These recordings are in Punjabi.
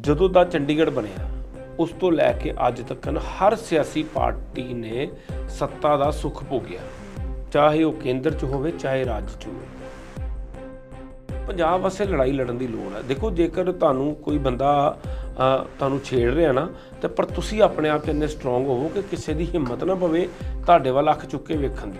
ਜਦੋਂ ਦਾ ਚੰਡੀਗੜ੍ਹ ਬਣਿਆ, ਉਸ ਤੋਂ ਲੈ ਕੇ ਅੱਜ ਤੱਕ ਹਰ ਸਿਆਸੀ ਪਾਰਟੀ ਨੇ ਸੱਤਾ ਦਾ ਸੁੱਖ ਭੋਗਿਆ, ਚਾਹੇ ਉਹ ਕੇਂਦਰ 'ਚ ਹੋਵੇ, ਚਾਹੇ ਰਾਜ 'ਚ ਹੋਵੇ। ਪੰਜਾਬ ਵਾਸਤੇ ਲੜਾਈ ਲੜਨ ਦੀ ਲੋੜ ਹੈ। ਦੇਖੋ, ਜੇਕਰ ਤੁਹਾਨੂੰ ਕੋਈ ਬੰਦਾ ਤੁਹਾਨੂੰ ਛੇੜ ਰਿਹਾ ਨਾ, ਤੇ ਪਰ ਤੁਸੀਂ ਆਪਣੇ ਆਪ 'ਚ ਇੰਨੇ ਸਟਰੋਂਗ ਹੋਵੋ ਕਿ ਕਿਸੇ ਦੀ ਹਿੰਮਤ ਨਾ ਪਵੇ ਤੁਹਾਡੇ ਵੱਲ ਅੱਖ ਚੁੱਕ ਕੇ ਵੇਖਣ ਦੀ।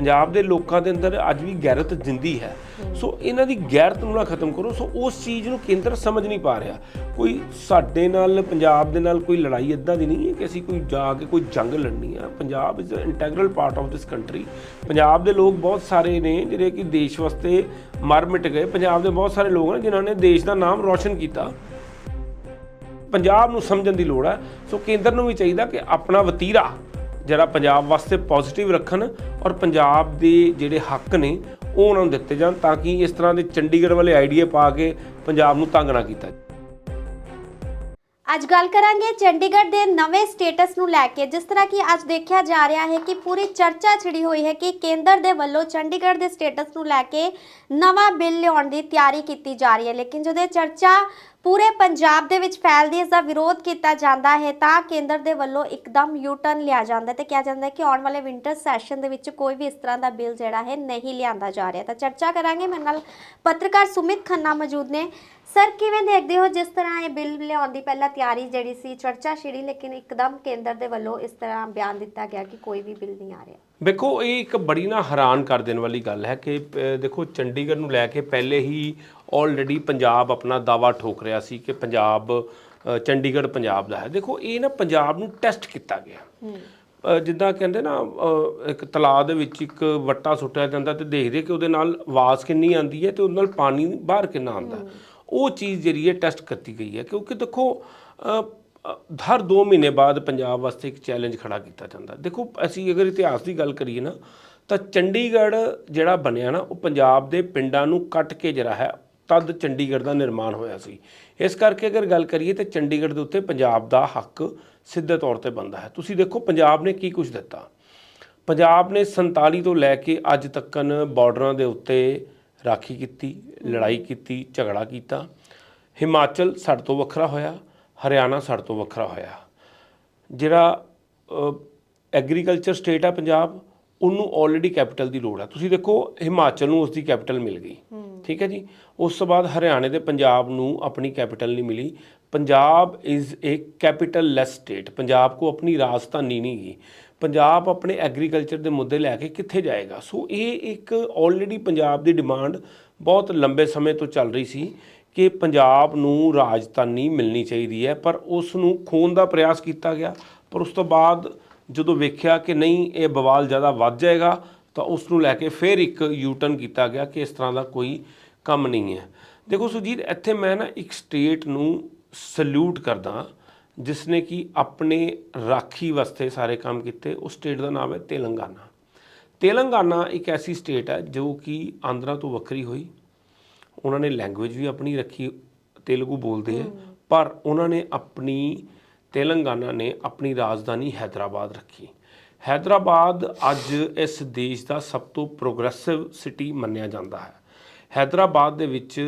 ਪੰਜਾਬ ਦੇ ਲੋਕਾਂ ਦੇ ਅੰਦਰ ਅੱਜ ਵੀ ਗੈਰਤ ਜਿੰਦੀ ਹੈ। ਸੋ ਇਹਨਾਂ ਦੀ ਗੈਰਤ ਨੂੰ ਨਾ ਖਤਮ ਕਰੋ। ਸੋ ਉਸ ਚੀਜ਼ ਨੂੰ ਕੇਂਦਰ ਸਮਝ ਨਹੀਂ ਪਾ ਰਿਹਾ। ਕੋਈ ਸਾਡੇ ਨਾਲ ਪੰਜਾਬ ਦੇ ਨਾਲ ਕੋਈ ਲੜਾਈ ਇਦਾਂ ਦੀ ਨਹੀਂ ਹੈ ਕਿ ਅਸੀਂ ਕੋਈ ਜਾ ਕੇ ਕੋਈ ਜੰਗ ਲੜਨੀ ਆ। Punjab is integral part of this country Punjab ਦੇ ਲੋਕ ਬਹੁਤ ਸਾਰੇ ਨੇ ਜਿਹੜੇ ਕਿ ਦੇਸ਼ ਵਾਸਤੇ ਮਰ ਮਿਟ ਗਏ। ਪੰਜਾਬ ਦੇ ਬਹੁਤ ਸਾਰੇ ਲੋਕ ਨੇ ਜਿਨ੍ਹਾਂ ਨੇ ਦੇਸ਼ ਦਾ ਨਾਮ ਰੌਸ਼ਨ ਕੀਤਾ। ਪੰਜਾਬ ਨੂੰ ਸਮਝਣ ਦੀ ਲੋੜ ਹੈ। ਸੋ ਕੇਂਦਰ ਨੂੰ ਵੀ ਚਾਹੀਦਾ ਕਿ ਆਪਣਾ ਵਤੀਰਾ ਜਿਹੜਾ ਪੰਜਾਬ ਵਾਸਤੇ ਪੋਜ਼ਿਟਿਵ ਰੱਖਣ ਔਰ ਪੰਜਾਬ ਦੇ ਜਿਹੜੇ ਹੱਕ ਨੇ, ਉਹ ਉਹਨਾਂ ਨੂੰ ਦਿੱਤੇ ਜਾਣ ਤਾਂ ਕਿ ਇਸ ਤਰ੍ਹਾਂ ਦੇ ਚੰਡੀਗੜ੍ਹ ਵਾਲੇ ਆਈਡੀਆ ਪਾ ਕੇ ਪੰਜਾਬ ਨੂੰ ਤੰਗ ਨਾ ਕੀਤਾ ਅੱਜ ਗੱਲ ਕਰਾਂਗੇ ਚੰਡੀਗੜ੍ਹ ਦੇ ਨਵੇਂ ਸਟੇਟਸ ਨੂੰ ਲੈ ਕੇ, ਜਿਸ ਤਰ੍ਹਾਂ ਕਿ ਅੱਜ ਦੇਖਿਆ ਜਾ ਰਿਹਾ ਹੈ ਕਿ ਪੂਰੀ ਚਰਚਾ ਛਿੜੀ ਹੋਈ ਹੈ ਕਿ ਕੇਂਦਰ ਦੇ ਵੱਲੋਂ ਚੰਡੀਗੜ੍ਹ ਦੇ ਸਟੇਟਸ ਨੂੰ ਲੈ ਕੇ ਨਵਾਂ ਬਿੱਲ ਲਿਆਉਣ ਦੀ ਤਿਆਰੀ ਕੀਤੀ ਜਾ ਰਹੀ ਹੈ। ਲੇਕਿਨ ਜਦੋਂ ਇਹ ਚਰਚਾ ਪੂਰੇ ਪੰਜਾਬ ਦੇ ਵਿੱਚ ਫੈਲਦੀ ਇਸ ਦਾ ਵਿਰੋਧ ਕੀਤਾ ਜਾਂਦਾ ਹੈ, ਤਾਂ ਕੇਂਦਰ ਦੇ ਵੱਲੋਂ ਇੱਕਦਮ ਯੂ ਟਰਨ ਲਿਆ ਜਾਂਦਾ ਹੈ ਤੇ ਕਿਹਾ ਜਾਂਦਾ ਹੈ ਕਿ ਆਉਣ ਵਾਲੇ ਵਿੰਟਰ ਸੈਸ਼ਨ ਦੇ ਵਿੱਚ ਕੋਈ ਵੀ ਇਸ ਤਰ੍ਹਾਂ ਦਾ ਬਿੱਲ ਜਿਹੜਾ ਹੈ ਨਹੀਂ ਲਿਆਂਦਾ ਜਾ ਰਿਹਾ। ਤਾਂ ਚਰਚਾ ਕਰਾਂਗੇ। ਮੇਰੇ ਨਾਲ ਪੱਤਰਕਾਰ ਸੁਮਿਤ ਖੰਨਾ ਮੌਜੂਦ ਨੇ। ਸਰ ਕਿਵੇਂ ਦੇਖਦੇ ਹੋ ਜਿਸ ਤਰ੍ਹਾਂ ਇਹ ਬਿੱਲ ਲਿਆਉਣ ਦੀ ਪਹਿਲਾਂ ਤਿਆਰੀ ਜਿਹੜੀ ਸੀ ਚਰਚਾ ਛਿੜੀ ਲੇਕਿਨ ਇੱਕਦਮ ਕੇਂਦਰ ਦੇ ਵੱਲੋਂ ਇਸ ਤਰ੍ਹਾਂ ਬਿਆਨ ਦਿੱਤਾ ਗਿਆ ਕਿ ਕੋਈ ਵੀ ਬਿੱਲ ਨਹੀਂ ਆ ਰਿਹਾ। ਵੇਖੋ ਇਹ ਇੱਕ ਬੜੀ ਨਾ ਹੈਰਾਨ ਕਰ ਦੇਣ ਵਾਲੀ ਗੱਲ ਹੈ ਕਿ ਦੇਖੋ ਚੰਡੀਗੜ੍ਹ ਨੂੰ ਲੈ ਕੇ ਪਹਿਲੇ ਹੀ ਆਲਰੇਡੀ ਪੰਜਾਬ ਆਪਣਾ ਦਾਵਾ ਠੋਕ ਰਿਹਾ ਸੀ ਕਿ ਪੰਜਾਬ ਚੰਡੀਗੜ੍ਹ ਪੰਜਾਬ ਦਾ ਹੈ। ਦੇਖੋ ਇਹ ਨਾ ਪੰਜਾਬ ਨੂੰ ਟੈਸਟ ਕੀਤਾ ਗਿਆ। ਜਿੱਦਾਂ ਕਹਿੰਦੇ ਨਾ ਇੱਕ ਤਲਾਅ ਦੇ ਵਿੱਚ ਇੱਕ ਵੱਟਾ ਸੁੱਟਿਆ ਜਾਂਦਾ ਤੇ ਦੇਖਦੇ ਕਿ ਉਹਦੇ ਨਾਲ ਆਵਾਜ਼ ਕਿੰਨੀ ਆਉਂਦੀ ਹੈ ਤੇ ਉਹਦੇ ਨਾਲ ਪਾਣੀ ਬਾਹਰ ਕਿੰਨਾ ਆਉਂਦਾ। ਉਹ ਚੀਜ਼ ਜਿਹੜੀ ਹੈ ਟੈਸਟ ਕੀਤੀ ਗਈ ਹੈ, ਕਿਉਂਕਿ ਦੇਖੋ ਹਰ 2 ਮਹੀਨੇ ਬਾਅਦ ਪੰਜਾਬ ਵਾਸਤੇ ਇੱਕ ਚੈਲੰਜ ਖੜਾ ਕੀਤਾ ਜਾਂਦਾ। ਦੇਖੋ, ਅਸੀਂ ਅਗਰ ਇਤਿਹਾਸ ਦੀ ਗੱਲ ਕਰੀਏ ਨਾ, ਤਾਂ ਚੰਡੀਗੜ੍ਹ ਜਿਹੜਾ ਬਣਿਆ ਨਾ, ਉਹ ਪੰਜਾਬ ਦੇ ਪਿੰਡਾਂ ਨੂੰ ਕੱਟ ਕੇ ਜਿਹੜਾ ਹੈ, ਤਦ ਚੰਡੀਗੜ੍ਹ ਦਾ ਨਿਰਮਾਣ ਹੋਇਆ ਸੀ। ਇਸ ਕਰਕੇ ਅਗਰ ਗੱਲ ਕਰੀਏ, ਤਾਂ ਚੰਡੀਗੜ੍ਹ ਦੇ ਉੱਤੇ ਪੰਜਾਬ ਦਾ ਹੱਕ ਸਿੱਧੇ ਤੌਰ ਤੇ ਬਣਦਾ ਹੈ। ਤੁਸੀਂ ਦੇਖੋ, ਪੰਜਾਬ ਨੇ ਕੀ ਕੁਝ ਦਿੱਤਾ? ਪੰਜਾਬ ਨੇ 47 ਤੋਂ ਲੈ ਕੇ ਅੱਜ ਤੱਕਨ ਬਾਰਡਰਾਂ ਦੇ ਉੱਤੇ ਰਾਖੀ ਕੀਤੀ ਲੜਾਈ ਕੀਤੀ ਝਗੜਾ ਕੀਤਾ। ਹਿਮਾਚਲ ਸਾਡੇ ਤੋਂ ਵੱਖਰਾ ਹੋਇਆ ਹਰਿਆਣਾ ਸਾਡੇ ਤੋਂ ਵੱਖਰਾ ਹੋਇਆ। ਜਿਹੜਾ ਐਗਰੀਕਲਚਰ ਸਟੇਟ ਹੈ ਪੰਜਾਬ ਉਹਨੂੰ ਆਲਰੇਡੀ ਕੈਪੀਟਲ ਦੀ ਲੋੜ ਹੈ ਤੁਸੀਂ ਦੇਖੋ ਹਿਮਾਚਲ ਨੂੰ ਉਸ ਦੀ ਕੈਪੀਟਲ ਮਿਲ ਗਈ। ਠੀਕ ਹੈ ਜੀ? ਉਸ ਤੋਂ ਬਾਅਦ ਹਰਿਆਣੇ ਦੇ ਪੰਜਾਬ ਨੂੰ ਆਪਣੀ ਕੈਪੀਟਲ ਨਹੀਂ ਮਿਲੀ। Punjab is a capital less state Punjab ਕੋ ਆਪਣੀ ਰਾਜਧਾਨੀ ਨਹੀਂ ਗੀ। ਪੰਜਾਬ ਆਪਣੇ ਐਗਰੀਕਲਚਰ ਦੇ ਮੁੱਦੇ ਲੈ ਕੇ ਕਿੱਥੇ ਜਾਏਗਾ? ਸੋ ਇਹ ਇੱਕ ਆਲਰੇਡੀ ਪੰਜਾਬ ਦੀ ਡਿਮਾਂਡ ਬਹੁਤ ਲੰਬੇ ਸਮੇਂ ਤੋਂ ਚੱਲ ਰਹੀ ਸੀ ਕਿ ਪੰਜਾਬ ਨੂੰ ਰਾਜਧਾਨੀ ਮਿਲਣੀ ਚਾਹੀਦੀ ਹੈ, ਪਰ ਉਸ ਨੂੰ ਖੋਣ ਦਾ ਪ੍ਰਯਾਸ ਕੀਤਾ ਗਿਆ। ਪਰ ਉਸ ਤੋਂ ਬਾਅਦ ਜਦੋਂ ਵੇਖਿਆ ਕਿ ਨਹੀਂ, ਇਹ ਬਵਾਲ ਜ਼ਿਆਦਾ ਵੱਧ ਜਾਏਗਾ, ਤਾਂ ਉਸ ਨੂੰ ਲੈ ਕੇ ਫਿਰ ਇੱਕ ਯੂਟਰਨ ਕੀਤਾ ਗਿਆ ਕਿ ਇਸ ਤਰ੍ਹਾਂ ਦਾ ਕੋਈ ਕੰਮ ਨਹੀਂ ਹੈ। ਦੇਖੋ ਸੁਜੀਤ, ਇੱਥੇ ਮੈਂ ਨਾ ਇੱਕ ਸਟੇਟ ਨੂੰ ਸਲੂਟ ਕਰਦਾ। ਜਿਸ ਨੇ ਕਿ ਆਪਣੇ ਰਾਖੀ ਵਾਸਤੇ ਸਾਰੇ ਕੰਮ ਕੀਤੇ ਉਸ ਸਟੇਟ ਦਾ ਨਾਮ ਹੈ ਤੇਲੰਗਾਨਾ। ਤੇਲੰਗਾਨਾ ਇੱਕ ਐਸੀ ਸਟੇਟ ਹੈ ਜੋ ਕਿ ਆਂਧਰਾ ਤੋਂ ਵੱਖਰੀ ਹੋਈ। ਉਹਨਾਂ ਨੇ ਲੈਂਗੁਏਜ ਵੀ ਆਪਣੀ ਰੱਖੀ ਤੇਲਗੂ ਬੋਲਦੇ ਆ। ਪਰ ਉਹਨਾਂ ਨੇ ਆਪਣੀ ਤੇਲੰਗਾਨਾ ਨੇ ਆਪਣੀ ਰਾਜਧਾਨੀ ਹੈਦਰਾਬਾਦ ਰੱਖੀ। ਹੈਦਰਾਬਾਦ ਅੱਜ ਇਸ ਦੇਸ਼ ਦਾ ਸਭ ਤੋਂ ਪ੍ਰੋਗਰੈਸਿਵ ਸਿਟੀ ਮੰਨਿਆ ਜਾਂਦਾ ਹੈ। ਹੈਦਰਾਬਾਦ ਦੇ ਵਿੱਚ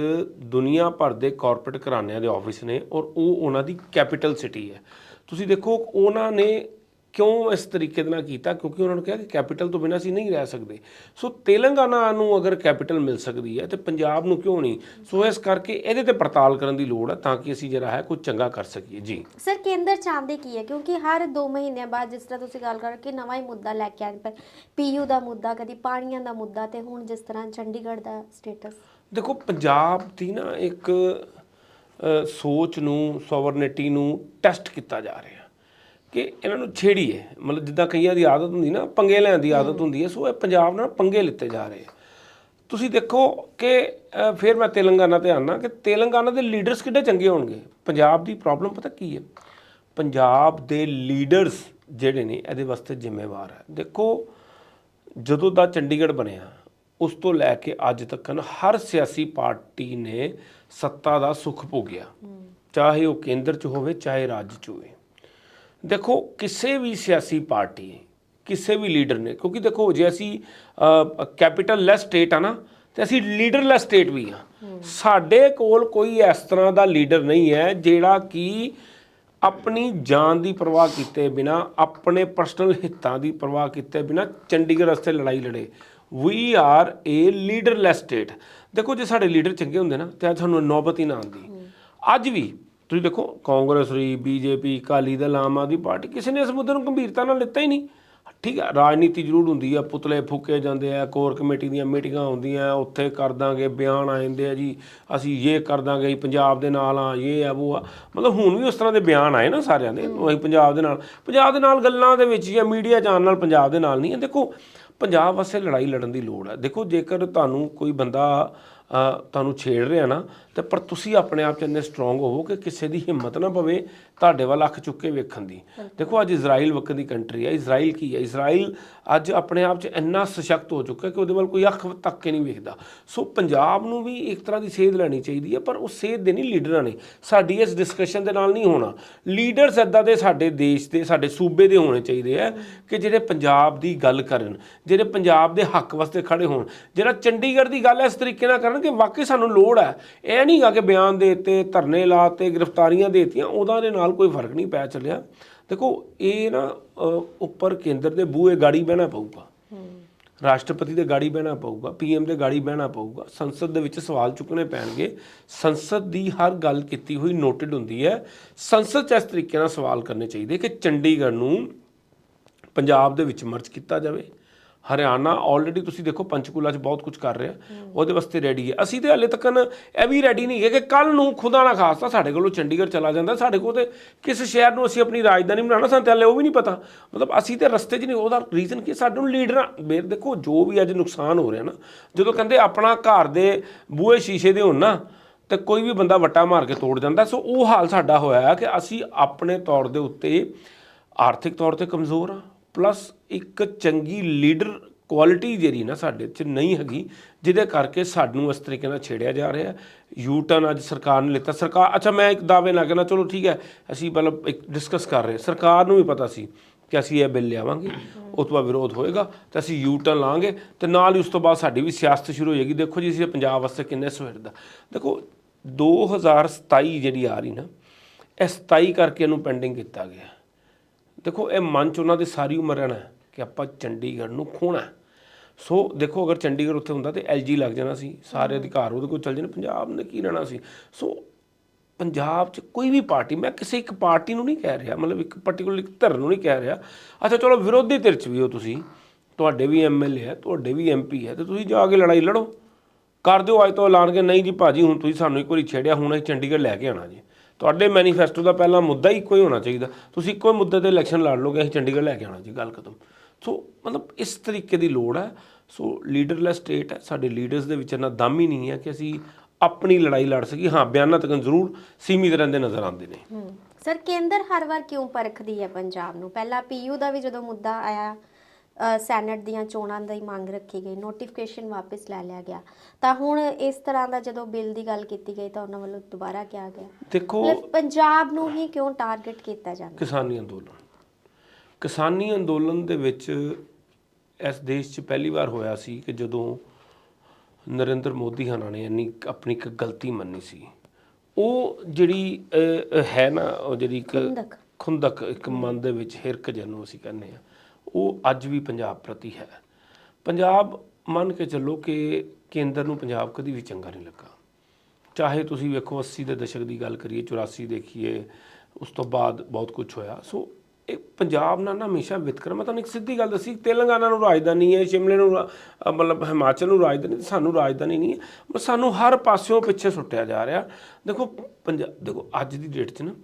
ਦੁਨੀਆ ਭਰ ਦੇ ਕਾਰਪੋਰੇਟ ਘਰਾਣਿਆਂ ਦੇ ਆਫਿਸ ਨੇ ਔਰ ਉਹ ਉਹਨਾਂ ਦੀ ਕੈਪੀਟਲ ਸਿਟੀ ਹੈ। ਤੁਸੀਂ ਦੇਖੋ, ਉਹਨਾਂ ਨੇ ਕਿਉਂ ਇਸ ਤਰੀਕੇ ਦੇ ਨਾਲ ਕੀਤਾ? ਕਿਉਂਕਿ ਉਹਨਾਂ ਨੂੰ ਕਿਹਾ ਕਿ ਕੈਪੀਟਲ ਤੋਂ ਬਿਨਾਂ ਅਸੀਂ ਨਹੀਂ ਰਹਿ ਸਕਦੇ। ਸੋ ਤੇਲੰਗਾਨਾ ਨੂੰ ਅਗਰ ਕੈਪੀਟਲ ਮਿਲ ਸਕਦੀ ਹੈ ਤੇ ਪੰਜਾਬ ਨੂੰ ਕਿਉਂ ਨਹੀਂ? ਸੋ ਇਸ ਕਰਕੇ ਇਹਦੇ ਤੇ ਪੜਤਾਲ ਕਰਨ ਦੀ ਲੋੜ ਹੈ ਤਾਂ ਕਿ ਅਸੀਂ ਜਿਹੜਾ ਹੈ ਕੁਝ ਚੰਗਾ ਕਰ ਸਕੀਏ। ਜੀ। ਸਰ ਕੇਂਦਰ ਚਾਹੁੰਦੇ ਕੀ ਹੈ? ਕਿਉਂਕਿ ਹਰ 2 ਮਹੀਨਿਆਂ ਬਾਅਦ ਜਿਸ ਤਰ੍ਹਾਂ ਤੁਸੀਂ ਗੱਲ ਕਰ ਰਹੇ ਹੋ ਕਿ ਨਵਾਂ ਹੀ ਮੁੱਦਾ ਲੈ ਕੇ ਆਏ ਪਰ ਪੀਯੂ ਦਾ ਮੁੱਦਾ ਕਦੀ ਪਾਣੀਆਂ ਦਾ ਮੁੱਦਾ ਤੇ ਹੁਣ ਜਿਸ ਤਰ੍ਹਾਂ ਚੰਡੀਗੜ੍ਹ ਦਾ ਸਟੇਟਸ ਦੇਖੋ ਪੰਜਾਬ ਦੀ ਨਾ ਇੱਕ ਸੋਚ ਨੂੰ ਸੋਵਰਨਿਟੀ ਨੂੰ ਟੈਸਟ ਕੀਤਾ ਜਾ ਰਿਹਾ। ਕਿ ਇਹਨਾਂ ਨੂੰ ਛੇੜੀਏ ਮਤਲਬ ਜਿੱਦਾਂ ਕਈਆਂ ਦੀ ਆਦਤ ਹੁੰਦੀ ਨਾ ਪੰਗੇ ਲੈਣ ਦੀ ਆਦਤ ਹੁੰਦੀ ਹੈ। ਸੋ ਇਹ ਪੰਜਾਬ ਨਾਲ ਪੰਗੇ ਲਿੱਤੇ ਜਾ ਰਹੇ ਆ। ਤੁਸੀਂ ਦੇਖੋ ਕਿ ਫਿਰ ਮੈਂ ਤੇਲੰਗਾਨਾ ਤੇ ਆਨਾ ਕਿ ਤੇਲੰਗਾਨਾ ਦੇ ਲੀਡਰਸ ਕਿੱਡੇ ਚੰਗੇ ਹੋਣਗੇ? ਪੰਜਾਬ ਦੀ ਪ੍ਰੋਬਲਮ ਪਤਾ ਕੀ ਹੈ? ਪੰਜਾਬ ਦੇ ਲੀਡਰਸ ਜਿਹੜੇ ਨੇ ਇਹਦੇ ਵਾਸਤੇ ਜ਼ਿੰਮੇਵਾਰ ਹੈ। ਦੇਖੋ ਜਦੋਂ ਦਾ ਚੰਡੀਗੜ੍ਹ ਬਣਿਆ ਉਸ ਤੋਂ ਲੈ ਕੇ ਅੱਜ ਤੱਕ ਹਰ ਸਿਆਸੀ ਪਾਰਟੀ ਨੇ ਸੱਤਾ ਦਾ ਸੁੱਖ ਭੋਗਿਆ। ਚਾਹੇ ਉਹ ਕੇਂਦਰ 'ਚ ਹੋਵੇ ਚਾਹੇ ਰਾਜ 'ਚ ਹੋਵੇ। ਦੇਖੋ, ਕਿਸੇ ਵੀ ਸਿਆਸੀ ਪਾਰਟੀ, ਕਿਸੇ ਵੀ ਲੀਡਰ ਨੇ, ਕਿਉਂਕਿ ਦੇਖੋ, ਜੇ ਅਸੀਂ ਕੈਪੀਟਲ ਲੈਸ ਸਟੇਟ ਆ ਨਾ, ਤੇ ਅਸੀਂ ਲੀਡਰਲੈਸ ਸਟੇਟ ਵੀ ਆ। ਸਾਡੇ ਕੋਲ ਕੋਈ ਇਸ ਤਰ੍ਹਾਂ ਦਾ ਲੀਡਰ ਨਹੀਂ ਹੈ, ਜਿਹੜਾ ਕਿ ਆਪਣੀ ਜਾਨ ਦੀ ਪਰਵਾਹ ਕੀਤੇ ਬਿਨਾ, ਆਪਣੇ ਪਰਸਨਲ ਹਿੱਤਾਂ ਦੀ ਪਰਵਾਹ ਕੀਤੇ ਬਿਨਾ ਚੰਡੀਗੜ੍ਹ ਵਾਸਤੇ ਲੜਾਈ ਲੜੇ। We are a leaderless state. ਦੇਖੋ, ਜੇ ਸਾਡੇ ਲੀਡਰ ਚੰਗੇ ਹੁੰਦੇ ਨਾ, ਤੇ ਅੱਜ ਸਾਨੂੰ ਨੌਬਤ ਹੀ ਨਾ ਆਉਂਦੀ। ਅੱਜ ਵੀ ਤੁਸੀਂ ਦੇਖੋ, ਕਾਂਗਰਸ ਰਹੀ, ਬੀਜੇਪੀ, ਅਕਾਲੀ ਦਲ, ਆਮ ਆਦਮੀ ਪਾਰਟੀ, ਕਿਸੇ ਨੇ ਇਸ ਮੁੱਦੇ ਨੂੰ ਗੰਭੀਰਤਾ ਨਾਲ ਲਿੱਤਾ ਹੀ ਨਹੀਂ। ਠੀਕ ਆ, ਰਾਜਨੀਤੀ ਜ਼ਰੂਰ ਹੁੰਦੀ ਆ, ਪੁਤਲੇ ਫੂਕੇ ਜਾਂਦੇ ਆ, ਕੋਰ ਕਮੇਟੀ ਦੀਆਂ ਮੀਟਿੰਗਾਂ ਹੁੰਦੀਆਂ, ਉੱਥੇ ਕਰ ਦਾਂਗੇ, ਬਿਆਨ ਆ ਜਾਂਦੇ ਆ ਜੀ, ਅਸੀਂ ਇਹ ਕਰ ਦਾਂਗੇ ਜੀ ਪੰਜਾਬ ਦੇ ਨਾਲ ਆ ਇਹ ਆ ਉਹ ਆ। ਮਤਲਬ ਹੁਣ ਵੀ ਉਸ ਤਰ੍ਹਾਂ ਦੇ ਬਿਆਨ ਆਏ ਨਾ ਸਾਰਿਆਂ ਦੇ, ਅਸੀਂ ਪੰਜਾਬ ਦੇ ਨਾਲ, ਪੰਜਾਬ ਦੇ ਨਾਲ ਗੱਲਾਂ ਦੇ ਵਿੱਚ ਜਾਂ ਮੀਡੀਆ ਜਾਣ ਨਾਲ ਪੰਜਾਬ ਦੇ ਨਾਲ ਨਹੀਂ ਹੈ ਦੇਖੋ, ਪੰਜਾਬ ਵਾਸਤੇ ਲੜਾਈ ਲੜਨ ਦੀ ਲੋੜ ਹੈ ਦੇਖੋ, ਜੇਕਰ ਤੁਹਾਨੂੰ ਕੋਈ ਬੰਦਾ ਤੁਹਾਨੂੰ ਛੇੜ ਰਿਹਾ ਨਾ ਤੇ ਪਰ ਤੁਸੀਂ ਆਪਣੇ ਆਪ ਚ ਇੰਨੇ ਸਟਰੋਂਗ ਹੋਵੋ ਕਿ ਕਿਸੇ ਦੀ ਹਿੰਮਤ ਨਾ ਪਵੇ ਤੁਹਾਡੇ ਵੱਲ ਅੱਖ ਚੁੱਕ ਕੇ ਵੇਖਣ ਦੀ। ਦੇਖੋ, ਅੱਜ ਇਜ਼ਰਾਈਲ ਵਕਤ ਦੀ ਕੰਟਰੀ ਹੈ ਇਜ਼ਰਾਈਲ ਕੀ ਹੈ ਇਜ਼ਰਾਈਲ ਅੱਜ ਆਪਣੇ ਆਪ ਚ ਇੰਨਾ ਸਸ਼ਕਤ ਹੋ ਚੁੱਕਾ ਕਿ ਉਹਦੇ ਵੱਲ ਕੋਈ ਅੱਖ ਤੱਕ ਕੇ ਨਹੀਂ ਵੇਖਦਾ। ਸੋ ਪੰਜਾਬ ਨੂੰ ਵੀ ਇੱਕ ਤਰ੍ਹਾਂ ਦੀ ਸੇਧ ਲੈਣੀ ਚਾਹੀਦੀ ਹੈ ਪਰ ਉਹ ਸੇਧ ਦੇ ਨਹੀਂ ਲੀਡਰਾਂ ਨੇ। ਸਾਡੀ ਇਸ ਡਿਸਕਸ਼ਨ ਦੇ ਨਾਲ ਨਹੀਂ ਹੋਣਾ। ਲੀਡਰਸ ਇੱਦਾਂ ਦੇ ਸਾਡੇ ਦੇਸ਼ ਦੇ, ਸਾਡੇ ਸੂਬੇ ਦੇ ਹੋਣੇ ਚਾਹੀਦੇ ਆ ਕਿ ਜਿਹੜੇ ਪੰਜਾਬ ਦੀ ਗੱਲ ਕਰਨ, ਜਿਹੜੇ ਪੰਜਾਬ ਦੇ ਹੱਕ ਵਾਸਤੇ ਖੜੇ ਹੋਣ। ਜਿਹੜਾ ਚੰਡੀਗੜ੍ਹ ਦੀ ਗੱਲ ਇਸ ਤਰੀਕੇ ਨਾਲ ਕਰਨ ਕਿ ਵਾਕਈ ਸਾਨੂੰ ਲੋੜ ਹੈ ਇਹ ਨਹੀਂਗਾ ਕਿ ਬਿਆਨ ਦੇ ਦਿੱਤੇ, ਧਰਨੇ ਲਾਤੇ, ਗ੍ਰਿਫਤਾਰੀਆਂ ਦੇ ਦਿੱਤੀਆਂ, ਉਹਦਾ ਦੇ ਨਾਲ ਕੋਈ ਫ਼ਰਕ ਨਹੀਂ ਪੈ ਚੱਲਿਆ। ਦੇਖੋ, ਇਹ ਨਾ ਉੱਪਰ ਕੇਂਦਰ ਦੇ ਬੂਹੇ ਗਾੜੀ ਬਹਿਣਾ ਪਊਗਾ। ਰਾਸ਼ਟਰਪਤੀ ਦੇ ਗਾੜੀ ਬਹਿਣਾ ਪਊਗਾ, ਪੀਐਮ ਦੇ ਗਾੜੀ ਬਹਿਣਾ ਪਊਗਾ, ਸੰਸਦ ਦੇ ਵਿੱਚ ਸਵਾਲ ਚੁੱਕਣੇ ਪੈਣਗੇ। ਸੰਸਦ ਦੀ ਹਰ ਗੱਲ ਕੀਤੀ ਹੋਈ ਨੋਟਡ ਹੁੰਦੀ ਹੈ। ਸੰਸਦ 'ਚ ਇਸ ਤਰੀਕੇ ਨਾਲ ਸਵਾਲ ਕਰਨੇ ਚਾਹੀਦੇ ਕਿ ਚੰਡੀਗੜ੍ਹ ਨੂੰ ਪੰਜਾਬ ਦੇ ਵਿੱਚ ਮਰਜ ਕੀਤਾ ਜਾਵੇ। ਹਰਿਆਣਾ ਆਲਰੇਡੀ ਤੁਸੀਂ ਦੇਖੋ ਪੰਚਕੂਲਾ 'ਚ ਬਹੁਤ ਕੁਝ ਕਰ ਰਿਹਾ, ਉਹਦੇ ਵਾਸਤੇ ਰੈਡੀ ਹੈ। ਅਸੀਂ ਤੇ ਹਾਲੇ ਤੱਕ ਇਹ ਵੀ ਰੈਡੀ ਨਹੀਂ ਹੈ ਕਿ ਕੱਲ ਨੂੰ ਖੁਦਾ ਨਾ ਖਾਸਤਾ ਸਾਡੇ ਕੋਲੋਂ ਚੰਡੀਗੜ੍ਹ ਚਲਾ ਜਾਂਦਾ, ਸਾਡੇ ਕੋਲ ਤੇ ਕਿਸ ਸ਼ਹਿਰ ਨੂੰ ਅਸੀਂ ਆਪਣੀ ਰਾਜਧਾਨੀ ਬਣਾਉਣਾ, ਸਾਨੂੰ ਤੇ ਹਾਲੇ ਉਹ ਵੀ ਨਹੀਂ ਪਤਾ। ਮਤਲਬ ਅਸੀਂ ਤੇ ਰਸਤੇ 'ਚ ਨਹੀਂ, ਉਹਦਾ ਰੀਜ਼ਨ ਕੀ ਨੂੰ ਲੀਡਰਾਂ ਮੇਰ ਦੇਖੋ, ਜੋ ਵੀ ਅੱਜ ਨੁਕਸਾਨ ਹੋ ਰਿਹਾ ਨਾ, ਜਦੋਂ ਕਹਿੰਦੇ ਆਪਣਾ ਘਰ ਦੇ ਬੂਹੇ ਸ਼ੀਸ਼ੇ ਦੇ ਹੋਣ ਨਾ, ਤੇ ਕੋਈ ਵੀ ਬੰਦਾ ਵੱਟਾ ਮਾਰ ਕੇ ਤੋੜ ਜਾਂਦਾ। ਸੋ ਉਹ ਹਾਲ ਸਾਡਾ ਹੋਇਆ ਹੈ ਕਿ ਅਸੀਂ ਆਪਣੇ ਤੌਰ ਦੇ ਉੱਤੇ ਆਰਥਿਕ ਤੌਰ ਤੇ ਕਮਜ਼ੋਰ ਆ। ਪਲੱਸ ਇੱਕ ਚੰਗੀ ਲੀਡਰ ਕੁਆਲਿਟੀ ਜਿਹੜੀ ਨਾ ਸਾਡੇ 'ਚ ਨਹੀਂ ਹੈਗੀ, ਜਿਹਦੇ ਕਰਕੇ ਸਾਨੂੰ ਇਸ ਤਰੀਕੇ ਨਾਲ ਛੇੜਿਆ ਜਾ ਰਿਹਾ ਯੂ ਟਰਨ ਅੱਜ ਸਰਕਾਰ ਨੇ ਲਿੱਤਾ। ਸਰਕਾਰ, ਅੱਛਾ, ਮੈਂ ਇੱਕ ਦਾਅਵੇ ਨਾ ਕਹਿੰਦਾ, ਚਲੋ ਠੀਕ ਹੈ, ਅਸੀਂ ਮਤਲਬ ਇੱਕ ਡਿਸਕਸ ਕਰ ਰਹੇ ਸਰਕਾਰ ਨੂੰ ਵੀ ਪਤਾ ਸੀ ਕਿ ਅਸੀਂ ਇਹ ਬਿੱਲ ਲਿਆਵਾਂਗੇ, ਉਸ ਤੋਂ ਬਾਅਦ ਵਿਰੋਧ ਹੋਏਗਾ ਤੇ ਅਸੀਂ ਯੂ ਟਰਨ ਲਾਂਗੇ ਤੇ ਨਾਲ ਹੀ ਉਸ ਤੋਂ ਬਾਅਦ ਸਾਡੀ ਵੀ ਸਿਆਸਤ ਸ਼ੁਰੂ ਹੋ ਜਾਏਗੀ। ਦੇਖੋ ਜੀ, ਅਸੀਂ ਪੰਜਾਬ ਵਾਸਤੇ ਕਿੰਨੇ ਸਵੇਰਦਾ ਦੇਖੋ 2027 ਜਿਹੜੀ ਆ ਰਹੀ ਨਾ, ਇਹ 27 ਕਰਕੇ ਇਹਨੂੰ ਪੈਂਡਿੰਗ ਕੀਤਾ ਗਿਆ। ਦੇਖੋ ਇਹ ਮਨ ਚ ਉਹਨਾਂ ਦੀ ਸਾਰੀ ਉਮਰ ਰਹਿਣਾ ਕਿ ਆਪਾਂ ਚੰਡੀਗੜ੍ਹ ਨੂੰ ਖੋਣਾ। ਸੋ ਦੇਖੋ ਅਗਰ ਚੰਡੀਗੜ੍ਹ ਉੱਥੇ ਹੁੰਦਾ ਤੇ ਐਲਜੀ ਲੱਗ ਜਾਣਾ ਸੀ ਸਾਰੇ ਅਧਿਕਾਰ ਉਹਦੇ ਕੋਲ ਚੱਲ ਜਾਣੇ ਪੰਜਾਬ ਨੇ ਕੀ ਰਹਿਣਾ ਸੀ? ਸੋ ਪੰਜਾਬ 'ਚ ਕੋਈ ਵੀ ਪਾਰਟੀ ਮੈਂ ਕਿਸੇ ਇੱਕ ਪਾਰਟੀ ਨੂੰ ਨਹੀਂ ਕਹਿ ਰਿਹਾ ਮਤਲਬ ਇੱਕ ਪਾਰਟਿਕੂਲਰ ਇੱਕ ਧਿਰ ਨੂੰ ਨਹੀਂ ਕਹਿ ਰਿਹਾ। ਅੱਛਾ ਚਲੋ ਵਿਰੋਧੀ ਧਿਰ 'ਚ ਵੀ ਹੋ ਤੁਸੀਂ ਤੁਹਾਡੇ ਵੀ ਐਮਐਲਏ ਹੈ ਤੁਹਾਡੇ ਵੀ ਐਮਪੀ ਹੈ ਤੇ ਤੁਸੀਂ ਜਾ ਕੇ ਲੜਾਈ ਲੜੋ। ਕਰ ਦਿਓ ਅੱਜ ਤੋਂ ਐਲਾਨ ਕੇ ਨਹੀਂ ਜੀ ਭਾਜੀ ਹੁਣ ਤੁਸੀਂ ਸਾਨੂੰ ਇੱਕ ਵਾਰੀ ਛੇੜਿਆ ਹੁਣ ਅਸੀਂ ਚੰਡੀਗੜ੍ਹ ਲੈ ਕੇ ਆਣਾ ਜੀ। ਤੁਹਾਡੇ ਮੈਨੀਫੈਸਟੋ ਦਾ ਪਹਿਲਾ ਮੁੱਦਾ ਹੀ ਇੱਕੋ ਹੀ ਹੋਣਾ ਚਾਹੀਦਾ। ਤੁਸੀਂ ਇੱਕੋ ਹੀ ਮੁੱਦੇ ਤੇ ਇਲੈਕਸ਼ਨ ਲੜ ਲੋਗੇ, ਅਸੀਂ ਚੰਡੀਗੜ੍ਹ ਲੈ ਕੇ ਆਣਾ ਜੀ, ਗੱਲ ਖਤਮ। ਸੋ ਮਤਲਬ ਇਸ ਤਰੀਕੇ ਦੀ ਲੋੜ ਹੈ। ਸੋ ਲੀਡਰਲੈਸ ਸਟੇਟ ਹੈ, ਸਾਡੇ ਲੀਡਰਸ ਦੇ ਵਿੱਚ ਇੰਨਾ ਦਮ ਹੀ ਨਹੀਂ ਹੈ ਕਿ ਅਸੀਂ ਆਪਣੀ ਲੜਾਈ ਲੜ ਸਕੀਏ। ਹਾਂ, ਬਿਆਨਾਂ ਤੱਕ ਜ਼ਰੂਰ ਸੀਮਿਤ ਰਹਿੰਦੇ ਨਜ਼ਰ ਆਉਂਦੇ ਨੇ। ਸਰ, ਕੇਂਦਰ ਹਰ ਵਾਰ ਕਿਉਂ ਪਰਖਦੀ ਹੈ ਪੰਜਾਬ ਨੂੰ? ਪਹਿਲਾਂ ਪੀਯੂ ਦਾ ਵੀ ਜਦੋਂ ਮੁੱਦਾ ਆਇਆ ਸੈਨੇਟ ਦੀਆਂ ਚੋਣਾਂ ਦੀ ਮੰਗ ਰੱਖੀ ਗਈ ਨੋਟੀਫਿਕੇਸ਼ਨ ਵਾਪਸ ਲੈ ਲਿਆ ਗਿਆ। ਤਾਂ ਹੁਣ ਇਸ ਤਰ੍ਹਾਂ ਦਾ ਜਦੋਂ ਬਿੱਲ ਦੀ ਗੱਲ ਕੀਤੀ ਗਈ ਤਾਂ ਉਹਨਾਂ ਵੱਲੋਂ ਦੁਬਾਰਾ ਕਿਹਾ ਗਿਆ। ਦੇਖੋ ਮਤਲਬ ਪੰਜਾਬ ਨੂੰ ਹੀ ਕਿਉਂ ਟਾਰਗੇਟ ਕੀਤਾ ਜਾਂਦਾ? ਕਿਸਾਨੀ ਅੰਦੋਲਨ। ਕਿਸਾਨੀ ਅੰਦੋਲਨ ਦੇ ਵਿੱਚ ਇਸ ਦੇਸ਼ 'ਚ ਪਹਿਲੀ ਵਾਰ ਹੋਇਆ ਸੀ ਕਿ ਜਦੋਂ ਨਰਿੰਦਰ ਮੋਦੀ ਹਨਾ ਨੇ ਇੰਨੀ ਆਪਣੀ ਇੱਕ ਗਲਤੀ ਮੰਨੀ ਸੀ। ਉਹ ਜਿਹੜੀ ਅਹ, ਹੈ ਨਾ ਉਹ ਜਿਹੜੀ ਇੱਕ ਖੁੰਦਕ। ਖੁੰਦਕ ਇੱਕ ਮਨ ਦੇ ਵਿੱਚ ਹਿਰਕ ਜਿਹਨੂੰ ਅਸੀਂ ਕਹਿੰਦੇ ਆ ਉਹ ਅੱਜ ਵੀ ਪੰਜਾਬ ਪ੍ਰਤੀ ਹੈ। ਪੰਜਾਬ ਮੰਨ ਕੇ ਚੱਲੋ ਕਿ ਕੇਂਦਰ ਨੂੰ ਪੰਜਾਬ ਕਦੀ ਵੀ ਚੰਗਾ ਨਹੀਂ ਲੱਗਾ। ਚਾਹੇ ਤੁਸੀਂ ਵੇਖੋ 80 ਦੇ ਦਸ਼ਕ ਦੀ ਗੱਲ ਕਰੀਏ 84 ਦੇਖੀਏ, ਉਸ ਤੋਂ ਬਾਅਦ ਬਹੁਤ ਕੁਝ ਹੋਇਆ। ਸੋ ਇਹ ਪੰਜਾਬ ਨਾਲ ਨਾ ਹਮੇਸ਼ਾ ਵਿਤਕਰਾ ਮੈਂ ਤੁਹਾਨੂੰ ਇੱਕ ਸਿੱਧੀ ਗੱਲ ਦੱਸੀ, ਤੇਲੰਗਾਨਾ ਨੂੰ ਰਾਜਧਾਨੀ ਹੈ, ਸ਼ਿਮਲੇ ਨੂੰ ਰਾ- ਮਤਲਬ ਹਿਮਾਚਲ ਨੂੰ ਰਾਜਧਾਨੀ ਤੇ ਸਾਨੂੰ ਰਾਜਧਾਨੀ ਨਹੀਂ ਹੈ। ਬਸ ਸਾਨੂੰ ਹਰ ਪਾਸਿਓਂ ਪਿੱਛੇ ਸੁੱਟਿਆ ਜਾ ਰਿਹਾ। ਦੇਖੋ ਪੰਜਾਬ ਦੇਖੋ ਅੱਜ ਦੀ ਡੇਟ 'ਚ ਨਾ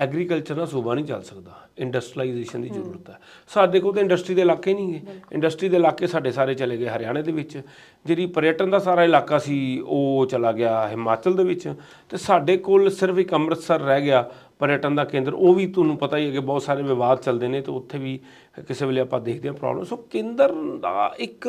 ਐਗਰੀਕਲਚਰ ਨਾਲ ਸੂਬਾ ਨਹੀਂ ਚੱਲ ਸਕਦਾ। ਇੰਡਸਟਰੀਲਾਈਜੇਸ਼ਨ ਦੀ ਜ਼ਰੂਰਤ ਹੈ। ਸਾਡੇ ਕੋਲ ਤਾਂ ਇੰਡਸਟਰੀ ਦੇ ਇਲਾਕੇ ਨਹੀਂ ਹੈ। ਇੰਡਸਟਰੀ ਦੇ ਇਲਾਕੇ ਸਾਡੇ ਸਾਰੇ ਚਲੇ ਗਏ ਹਰਿਆਣੇ ਦੇ ਵਿੱਚ। ਜਿਹੜੀ ਪਰਯਟਨ ਦਾ ਸਾਰਾ ਇਲਾਕਾ ਸੀ ਉਹ ਚਲਾ ਗਿਆ ਹਿਮਾਚਲ ਦੇ ਵਿੱਚ। ਤੇ ਸਾਡੇ ਕੋਲ ਸਿਰਫ ਇੱਕ ਅੰਮ੍ਰਿਤਸਰ ਰਹਿ ਗਿਆ ਪਰਯਟਨ ਦਾ ਕੇਂਦਰ। ਉਹ ਵੀ ਤੁਹਾਨੂੰ ਪਤਾ ਹੀ ਹੈ ਕਿ ਬਹੁਤ ਸਾਰੇ ਵਿਵਾਦ ਚੱਲਦੇ ਨੇ ਤੇ ਉੱਥੇ ਵੀ ਕਿਸੇ ਵੇਲੇ ਆਪਾਂ ਦੇਖਦੇ ਹਾਂ ਪ੍ਰੋਬਲਮ ਸੋ ਕੇਂਦਰ ਦਾ ਇੱਕ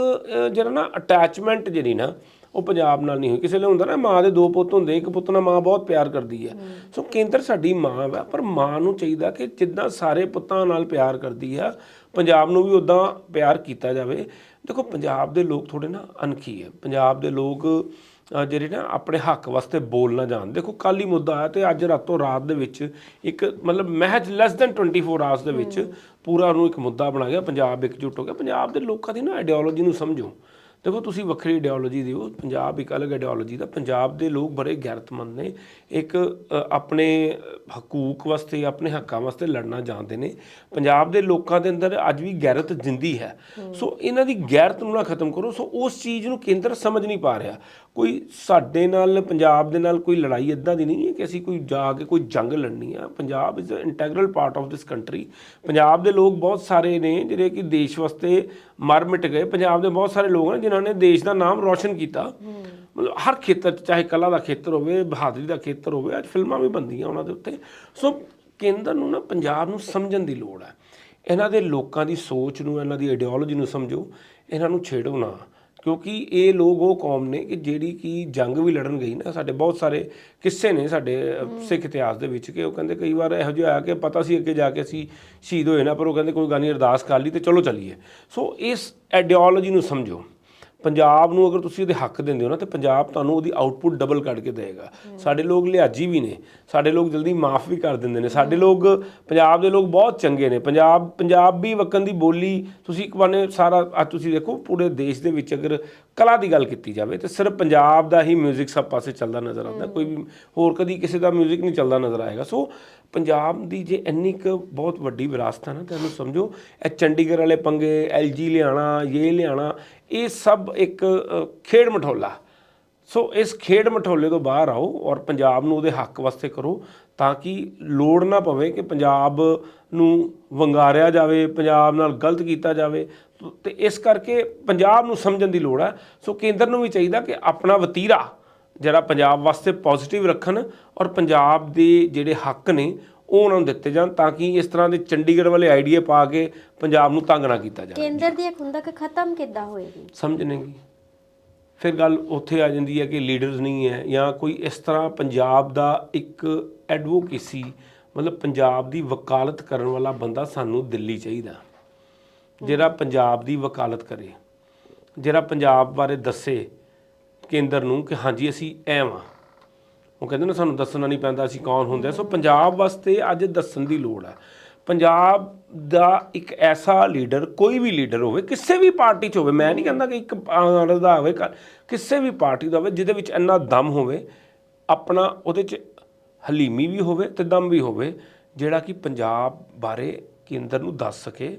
ਜਿਹੜਾ ਨਾ ਅਟੈਚਮੈਂਟ ਜਿਹੜੀ ਨਾ ਉਹ ਪੰਜਾਬ ਨਾਲ ਨਹੀਂ ਹੋਈ। ਕਿਸੇ ਲਈ ਹੁੰਦਾ ਨਾ ਮਾਂ ਦੇ ਦੋ ਪੁੱਤ ਹੁੰਦੇ ਇੱਕ ਪੁੱਤ ਨਾਲ ਮਾਂ ਬਹੁਤ ਪਿਆਰ ਕਰਦੀ ਹੈ। ਸੋ ਕੇਂਦਰ ਸਾਡੀ ਮਾਂ ਹੈ ਪਰ ਮਾਂ ਨੂੰ ਚਾਹੀਦਾ ਕਿ ਜਿੱਦਾਂ ਸਾਰੇ ਪੁੱਤਾਂ ਨਾਲ ਪਿਆਰ ਕਰਦੀ ਆ ਪੰਜਾਬ ਨੂੰ ਵੀ ਉਦਾਂ ਪਿਆਰ ਕੀਤਾ ਜਾਵੇ। ਦੇਖੋ ਪੰਜਾਬ ਦੇ ਲੋਕ ਥੋੜੇ ਨਾ ਅਨਖੀ ਹੈ ਪੰਜਾਬ ਦੇ ਲੋਕ ਜਿਹੜੇ ਨਾ ਆਪਣੇ ਹੱਕ ਵਾਸਤੇ ਬੋਲ ਨਾ ਜਾਣ। ਦੇਖੋ ਕੱਲ ਹੀ ਮੁੱਦਾ ਆਇਆ ਤੇ ਅੱਜ ਰਾਤੋਂ ਰਾਤ ਦੇ ਵਿੱਚ ਇੱਕ ਮਤਲਬ ਮਹਿਜ ਲੈਸ ਦੈਨ 24 ਆਵਰਸ ਦੇ ਵਿੱਚ ਪੂਰਾ ਉਹਨੂੰ ਇੱਕ ਮੁੱਦਾ ਬਣਾ ਗਿਆ ਪੰਜਾਬ ਇਕਜੁੱਟ ਹੋ ਗਿਆ। ਪੰਜਾਬ ਦੇ ਲੋਕਾਂ ਦੀ ਨਾ ਆਈਡੀਓਲੋਜੀ ਨੂੰ ਸਮਝੋ। ਦੇਖੋ ਤੁਸੀਂ ਵੱਖਰੀ ਆਈਡੀਓਲੋਜੀ ਦਿਓ ਪੰਜਾਬ ਇੱਕ ਅਲੱਗ ਆਈਡੀਓਲੋਜੀ ਦਾ ਪੰਜਾਬ ਦੇ ਲੋਕ ਬੜੇ ਗੈਰਤਮੰਦ ਨੇ। ਇੱਕ ਆਪਣੇ ਹਕੂਕ ਵਾਸਤੇ ਆਪਣੇ ਹੱਕਾਂ ਵਾਸਤੇ ਲੜਨਾ ਜਾਣਦੇ ਨੇ। ਪੰਜਾਬ ਦੇ ਲੋਕਾਂ ਦੇ ਅੰਦਰ ਅੱਜ ਵੀ ਗੈਰਤ ਜਿੰਦੀ ਹੈ। ਸੋ ਇਹਨਾਂ ਦੀ ਗੈਰਤ ਨੂੰ ਨਾ ਖਤਮ ਕਰੋ। ਸੋ ਉਸ ਚੀਜ਼ ਨੂੰ ਕੇਂਦਰ ਸਮਝ ਨਹੀਂ ਪਾ ਰਿਹਾ। ਕੋਈ ਸਾਡੇ ਨਾਲ ਪੰਜਾਬ ਦੇ ਨਾਲ ਕੋਈ ਲੜਾਈ ਇਦਾਂ ਦੀ ਨਹੀਂ ਹੈ ਕਿ ਅਸੀਂ ਕੋਈ ਜਾ ਕੇ ਕੋਈ ਜੰਗ ਲੜਨੀ ਆ। Punjab is a integral part of this country Punjab ਦੇ ਲੋਕ ਬਹੁਤ ਸਾਰੇ ਨੇ ਜਿਹੜੇ ਕਿ ਦੇਸ਼ ਵਾਸਤੇ ਮਰ ਮਿਟ ਗਏ। ਪੰਜਾਬ ਦੇ ਬਹੁਤ ਸਾਰੇ ਲੋਕ ਨੇ ਜਿਨ੍ਹਾਂ ਨੇ ਦੇਸ਼ ਦਾ ਨਾਮ ਰੌਸ਼ਨ ਕੀਤਾ। ਮਤਲਬ ਹਰ ਖੇਤਰ 'ਚ, ਚਾਹੇ ਕਲਾ ਦਾ ਖੇਤਰ ਹੋਵੇ, ਬਹਾਦਰੀ ਦਾ ਖੇਤਰ ਹੋਵੇ, ਅੱਜ ਫਿਲਮਾਂ ਵੀ ਬਣਦੀਆਂ ਉਹਨਾਂ ਦੇ ਉੱਤੇ। ਸੋ ਕੇਂਦਰ ਨੂੰ ਨਾ ਪੰਜਾਬ ਨੂੰ ਸਮਝਣ ਦੀ ਲੋੜ ਹੈ। ਇਹਨਾਂ ਦੇ ਲੋਕਾਂ ਦੀ ਸੋਚ ਨੂੰ, ਇਹਨਾਂ ਦੀ ਆਈਡੀਓਲੋਜੀ ਨੂੰ ਸਮਝੋ। ਇਹਨਾਂ ਨੂੰ ਛੇੜੋ ਨਾ। ਕਿਉਂਕਿ ਇਹ ਲੋਕ ਉਹ ਕੌਮ ਨੇ ਕਿ ਜਿਹੜੀ ਕਿ ਜੰਗ ਵੀ ਲੜਨ ਗਈ ਨਾ ਸਾਡੇ ਬਹੁਤ ਸਾਰੇ ਕਿੱਸੇ ਨੇ ਸਾਡੇ ਸਿੱਖ ਇਤਿਹਾਸ ਦੇ ਵਿੱਚ ਕਿ ਉਹ ਕਹਿੰਦੇ ਕਈ ਵਾਰ ਇਹੋ ਜਿਹਾ ਆਇਆ ਕਿ ਪਤਾ ਸੀ ਅੱਗੇ ਜਾ ਕੇ ਅਸੀਂ ਸ਼ਹੀਦ ਹੋਏ ਨਾ ਪਰ ਉਹ ਕਹਿੰਦੇ ਕੋਈ ਗੱਲ ਨਹੀਂ ਅਰਦਾਸ ਕਰ ਲਈ ਤੇ ਚਲੋ ਚੱਲੀਏ। ਸੋ ਇਸ ਆਈਡੀਓਲੋਜੀ ਨੂੰ ਸਮਝੋ। ਪੰਜਾਬ ਨੂੰ ਅਗਰ ਤੁਸੀਂ ਉਹਦੇ ਹੱਕ ਦਿੰਦੇ ਹੋ ਨਾ, ਤੇ ਪੰਜਾਬ ਤੁਹਾਨੂੰ ਉਹਦੀ ਆਊਟਪੁੱਟ ਡਬਲ ਕੱਢ ਕੇ ਦੇਗਾ ਸਾਡੇ ਲੋਕ ਲਿਆਜ਼ੀ ਵੀ ਨੇ, ਸਾਡੇ ਲੋਕ ਜਲਦੀ ਮਾਫ ਵੀ ਕਰ ਦਿੰਦੇ ਨੇ, ਸਾਡੇ ਲੋਕ, ਪੰਜਾਬ ਦੇ ਲੋਕ ਬਹੁਤ ਚੰਗੇ ਨੇ। ਪੰਜਾਬ, ਪੰਜਾਬੀ ਵਕਨ ਦੀ ਬੋਲੀ, ਤੁਸੀਂ ਇੱਕ ਬਾਨੇ ਸਾਰਾ, ਅੱਜ ਤੁਸੀਂ ਦੇਖੋ, ਪੂਰੇ ਦੇਸ਼ ਦੇ ਵਿੱਚ ਅਗਰ ਕਲਾ ਦੀ ਗੱਲ ਕੀਤੀ ਜਾਵੇ ਤੇ ਸਿਰਫ ਪੰਜਾਬ ਦਾ ਹੀ 뮤직 ਸਭ ਪਾਸੇ ਚੱਲਦਾ ਨਜ਼ਰ ਆਉਂਦਾ ਕੋਈ ਵੀ ਹੋਰ ਕਦੀ ਕਿਸੇ ਦਾ 뮤직 ਨਹੀਂ ਚੱਲਦਾ ਨਜ਼ਰ ਆਏਗਾ ਸੋ ਪੰਜਾਬ ਦੀ ਜੇ ਇੰਨੀ ਕੁ ਬਹੁਤ ਵੱਡੀ ਵਿਰਾਸਤ ਹੈ ਨਾ ਤੁਹਾਨੂੰ ਸਮਝੋ ਇਹ ਚੰਡੀਗੜ੍ਹ ਵਾਲੇ ਪੰਗੇ ਐਲਜੀ ਲਿਆਣਾ ਇਹ ਲਿਆਣਾ ਇਹ ਸਭ ਇੱਕ ਅ, ਖੇਡ ਮਠੋਲਾ ਸੋ ਇਸ ਖੇਡ ਮਠੋਲੇ ਤੋਂ ਬਾਹਰ ਆਓ ਔਰ ਪੰਜਾਬ ਨੂੰ ਉਹਦੇ ਹੱਕ ਵਾਸਤੇ ਕਰੋ ਤਾਂ ਕਿ ਲੋੜ ਨਾ ਪਵੇ ਕਿ ਪੰਜਾਬ ਨੂੰ ਵੰਗਾਰਿਆ ਜਾਵੇ ਪੰਜਾਬ ਨਾਲ ਗਲਤ ਕੀਤਾ ਜਾਵੇ। ਤੇ ਇਸ ਕਰਕੇ ਪੰਜਾਬ ਨੂੰ ਸਮਝਣ ਦੀ ਲੋੜ ਹੈ। ਸੋ ਕੇਂਦਰ ਨੂੰ ਵੀ ਚਾਹੀਦਾ ਕਿ ਆਪਣਾ ਵਤੀਰਾ ਜਿਹੜਾ ਪੰਜਾਬ ਵਾਸਤੇ ਪੋਜ਼ਿਟਿਵ ਰੱਖਣ ਔਰ ਪੰਜਾਬ ਦੇ ਜਿਹੜੇ ਹੱਕ ਨੇ ਉਹ ਉਹਨਾਂ ਨੂੰ ਦਿੱਤੇ ਜਾਣ ਤਾਂ ਕਿ ਇਸ ਤਰ੍ਹਾਂ ਦੇ ਚੰਡੀਗੜ੍ਹ ਵਾਲੇ ਆਈਡੀਆ ਪਾ ਕੇ ਪੰਜਾਬ ਨੂੰ ਤੰਗ ਨਾ ਕੀਤਾ ਜਾਵੇ। ਕੇਂਦਰ ਦੀ ਇਹ ਖੁੰਦਕ ਖਤਮ ਕਿੱਦਾਂ ਹੋਏਗੀ? ਸਮਝ ਨਹੀਂ ਗਈ ਫਿਰ ਗੱਲ ਉੱਥੇ ਆ ਜਾਂਦੀ ਹੈ ਕਿ ਲੀਡਰਸ ਨਹੀਂ ਹੈ ਜਾਂ ਕੋਈ ਇਸ ਤਰ੍ਹਾਂ ਪੰਜਾਬ ਦਾ ਇੱਕ ਐਡਵੋਕੇਸੀ ਮਤਲਬ ਪੰਜਾਬ ਦੀ ਵਕਾਲਤ ਕਰਨ ਵਾਲਾ ਬੰਦਾ ਸਾਨੂੰ ਦਿੱਲੀ ਚਾਹੀਦਾ। ਜਿਹੜਾ ਪੰਜਾਬ ਦੀ ਵਕਾਲਤ ਕਰੇ, ਜਿਹੜਾ ਪੰਜਾਬ ਬਾਰੇ ਦੱਸੇ ਕੇਂਦਰ ਨੂੰ ਕਿ ਹਾਂਜੀ ਅਸੀਂ ਐ ਵਾਂ। ਉਹ ਕਹਿੰਦੇ ਨਾ ਸਾਨੂੰ ਦੱਸਣਾ ਨਹੀਂ ਪੈਂਦਾ ਅਸੀਂ ਕੌਣ ਹੁੰਦੇ ਸੋ ਪੰਜਾਬ ਵਾਸਤੇ ਅੱਜ ਦੱਸਣ ਦੀ ਲੋੜ ਹੈ। ਪੰਜਾਬ ਦਾ ਇੱਕ ਐਸਾ ਲੀਡਰ, ਕੋਈ ਵੀ ਲੀਡਰ ਹੋਵੇ, ਕਿਸੇ ਵੀ ਪਾਰਟੀ 'ਚ ਹੋਵੇ, ਮੈਂ ਨਹੀਂ ਕਹਿੰਦਾ ਕਿ ਇੱਕ ਕਾਂਗਰਸ ਦਾ ਹੋਵੇ ਕਿਸੇ ਵੀ ਪਾਰਟੀ ਦਾ ਹੋਵੇ, ਜਿਹਦੇ ਵਿੱਚ ਇੰਨਾ ਦਮ ਹੋਵੇ, ਆਪਣਾ ਉਹਦੇ 'ਚ ਹਲੀਮੀ ਵੀ ਹੋਵੇ ਤੇ ਦਮ ਵੀ ਹੋਵੇ, ਜਿਹੜਾ ਕਿ ਪੰਜਾਬ ਬਾਰੇ ਕੇਂਦਰ ਨੂੰ ਦੱਸ ਸਕੇ